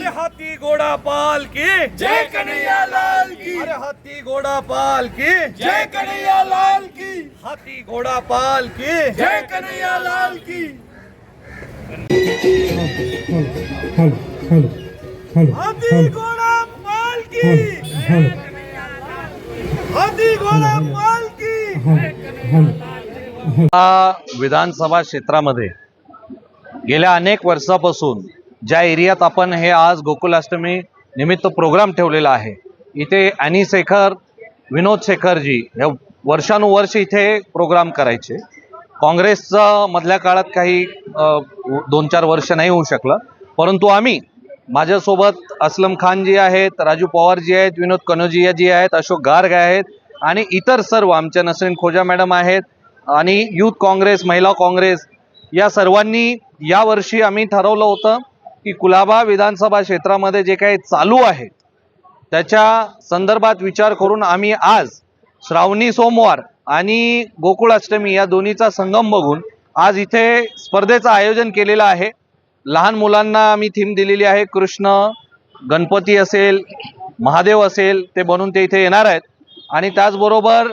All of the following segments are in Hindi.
अरे हाथी घोड़ा पाल की। जय कन्हैया लाल की। अरे हाथी घोड़ा पाल की। जय कन्हैया लाल की। हाथी घोड़ा पाल की। जय कन्हैया लाल की। हाथी घोड़ा पाल की। हाथी घोड़ा पाल की। विधानसभा क्षेत्रामध्ये गेल्या अनेक वर्षापासून ज्या एरियात आपण हे आज गोकुलाष्टमी निमित्त प्रोग्राम ठेवलेला आहे इथे अॅनी शेखर विनोद शेखरजी हे वर्षानुवर्ष इथे प्रोग्राम करायचे. काँग्रेसचं मधल्या काळात काही दोन चार वर्ष नाही होऊ शकलं. परंतु आम्ही माझ्यासोबत असलम खान जी आहेत राजू पवार जी आहेत विनोद कनोजिया जी आहेत अशोक गार्ग आहेत आणि इतर सर्व आमच्या नसरीन खोजा मॅडम आहेत आणि यूथ काँग्रेस महिला काँग्रेस या सर्वांनी यावर्षी आम्ही ठरवलं होतं की कुलाबा विधानसभा क्षेत्रामध्ये जे काही चालू आहे त्याच्या संदर्भात विचार करून आम्ही आज श्रावणी सोमवार आणि गोकुळाष्टमी या दोन्हीचा संगम बघून आज इथे स्पर्धेचं आयोजन केलेलं आहे. लहान मुलांना आम्ही थीम दिलेली आहे कृष्ण गणपती असेल महादेव असेल ते बनून ते इथे येणार आहेत. आणि त्याचबरोबर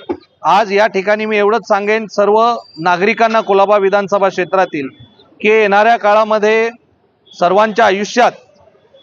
आज या ठिकाणी मी एवढंच सांगेन सर्व नागरिकांना कुलाबा विधानसभा क्षेत्रातील की येणाऱ्या काळामध्ये सर्वांच्या आयुष्यात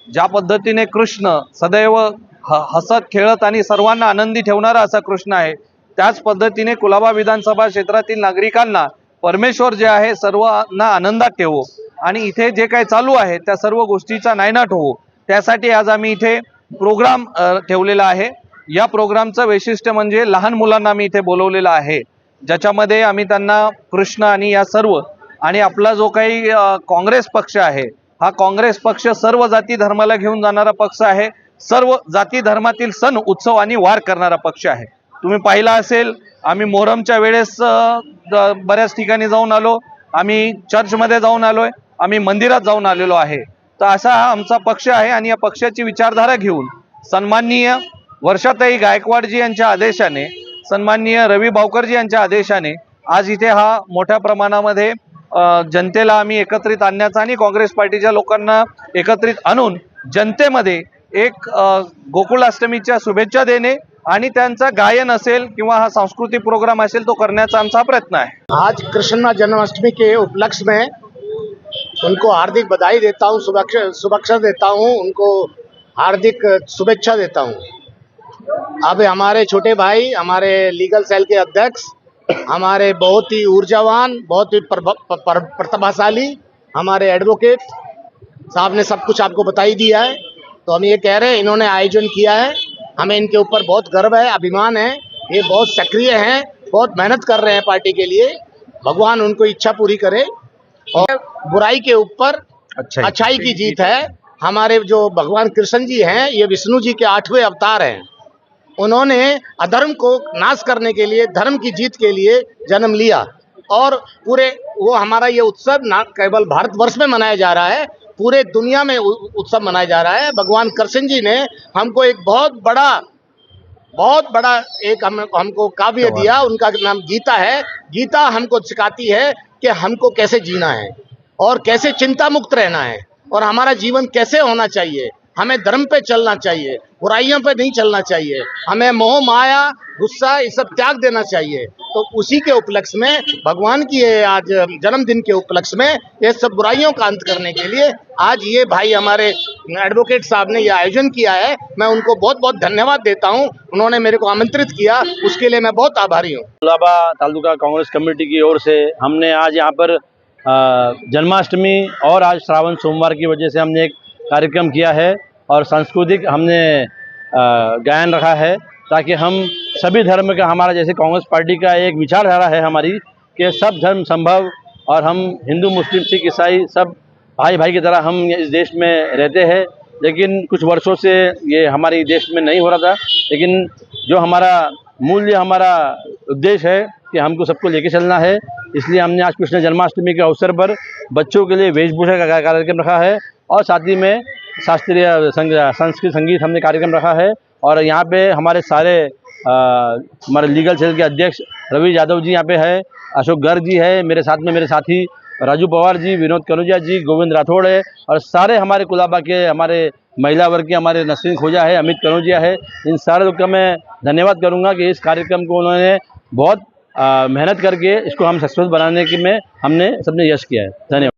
ज्या पद्धतीने कृष्ण सदैव ह हसत खेळत आणि सर्वांना आनंदी ठेवणारा असा कृष्ण आहे त्याच पद्धतीने कुलाबा विधानसभा क्षेत्रातील नागरिकांना परमेश्वर जे आहे सर्वांना आनंदात ठेवो. आणि इथे जे काही चालू आहे त्या सर्व गोष्टीचा नायनाट होवो. त्यासाठी आज आम्ही इथे प्रोग्राम ठेवलेला आहे. या प्रोग्रामचं वैशिष्ट्य म्हणजे लहान मुलांना आम्ही इथे बोलवलेलं आहे. ज्याच्यामध्ये आम्ही त्यांना कृष्ण आणि या सर्व आणि आपला जो काही काँग्रेस पक्ष आहे हा काँग्रेस पक्ष सर्व जाती धर्माला घेऊन जाणारा पक्ष आहे. सर्व जाती धर्मातील सण उत्सव आणि वार करणारा पक्ष आहे. तुम्ही पाहिला असेल आम्ही मोहरमच्या वेळेस बऱ्याच ठिकाणी जाऊन आलो. आम्ही चर्चमध्ये जाऊन आलोय. आम्ही मंदिरात जाऊन आलेलो आहे. तर असा हा आमचा पक्ष आहे आणि या पक्षाची विचारधारा घेऊन सन्माननीय वर्षाताई गायकवाडजी यांच्या आदेशाने सन्माननीय रवी भावकरजी यांच्या आदेशाने आज इथे हा मोठ्या प्रमाणामध्ये जनतेला आम्ही एकत्रित आणण्याचा आणि काँग्रेस पार्टीच्या लोकांना एकत्रित आणून जनतेमध्ये एक गोकुळाष्टमीच्या शुभेच्छा देणे आणि त्यांचा गायन असेल किंवा हा सांस्कृतिक प्रोग्राम असेल तो करण्याचा आमचा प्रयत्न आहे. आज कृष्ण जन्माष्टमी के उपलक्ष्य में उनको हार्दिक बधाई देता हूँ शुभेच्छा शुभेच्छा देता हूँ उनको हार्दिक शुभेच्छा देता हूँ। अब हमारे छोटे भाई हमारे लीगल सेल के अध्यक्ष हमारे बहुत ही ऊर्जावान बहुत ही प्रतिभाशाली हमारे एडवोकेट साहब ने सब कुछ आपको बता ही दिया है। तो हम ये कह रहे हैं इन्होंने आयोजन किया है। हमें इनके ऊपर बहुत गर्व है अभिमान है। ये बहुत सक्रिय हैं बहुत मेहनत कर रहे हैं पार्टी के लिए। भगवान उनको इच्छा पूरी करे। और बुराई के ऊपर अच्छा अच्छाई की जीत। है। हमारे जो भगवान कृष्ण जी हैं ये विष्णु जी के आठवें अवतार हैं। उन्होंने अधर्म को नाश करने के लिए धर्म की जीत के लिए जन्म लिया। और पूरे वो हमारा ये उत्सव ना केवल भारतवर्ष में मनाया जा रहा है पूरे दुनिया में उत्सव मनाया जा रहा है। भगवान कृष्ण जी ने हमको एक बहुत बड़ा बहुत बड़ा एक हम हमको काव्य दिया उनका नाम गीता है। गीता हमको सिखाती है कि हमको कैसे जीना है और कैसे चिंता मुक्त रहना है और हमारा जीवन कैसे होना चाहिए। हमें धर्म पे चलना चाहिए, बुराइयों पे नहीं चलना चाहिए, हमें मोह, माया, गुस्सा, ये सब त्याग देना चाहिए। तो उसी के उपलक्ष्य में, भगवान की ये आज जन्मदिन के उपलक्ष्य में, ये सब बुराइयों का अंत करने के लिए आज ये भाई हमारे एडवोकेट साहब ने ये आयोजन किया है। मैं उनको बहुत बहुत धन्यवाद देता हूँ। उन्होंने मेरे को आमंत्रित किया। उसके लिए मैं बहुत आभारी हूँ। गुलाबा तालुका कांग्रेस कमेटी की ओर से हमने आज यहाँ पर जन्माष्टमी और आज श्रावण सोमवार की वजह से हमने एक कार्यक्रम किया है और सांस्कृतिक हमने गायन रखा है ताकि हम सभी धर्म का, हमारा जैसे कांग्रेस पार्टी का एक विचारधारा है हमारी कि सब धर्म संभव और हम हिंदू, मुस्लिम, सिख, ईसाई सब भाई भाई की तरह हम इस देश में रहते हैं। लेकिन कुछ वर्षों से ये हमारे देश में नहीं हो रहा था। लेकिन जो हमारा मूल्य हमारा उद्देश्य है कि हमको सबको लेके चलना है, इसलिए हमने आज कृष्ण जन्माष्टमी के अवसर पर बच्चों के लिए वेशभूषा का कार्यक्रम रखा है। और साथ ही में शास्त्रीय संग, संस्कृत संगीत हमने कार्यक्रम रखा है। और यहाँ पे हमारे सारे हमारे लीगल सेल के अध्यक्ष रवि यादव जी यहाँ पे है, अशोक गर्ग जी है, मेरे साथ में मेरे साथी राजू पवार जी, विनोद कनुजा जी, गोविंद राठौड़ है, और सारे हमारे कुलाबा के, हमारे महिला वर्ग के हमारे नसरीन खोजा है, अमित कनौजिया है, इन सारे लोग का मैं धन्यवाद करूँगा कि इस कार्यक्रम को उन्होंने बहुत मेहनत करके इसको हम सक्सेस बनाने के में हमने सबने यश किया है। धन्यवाद।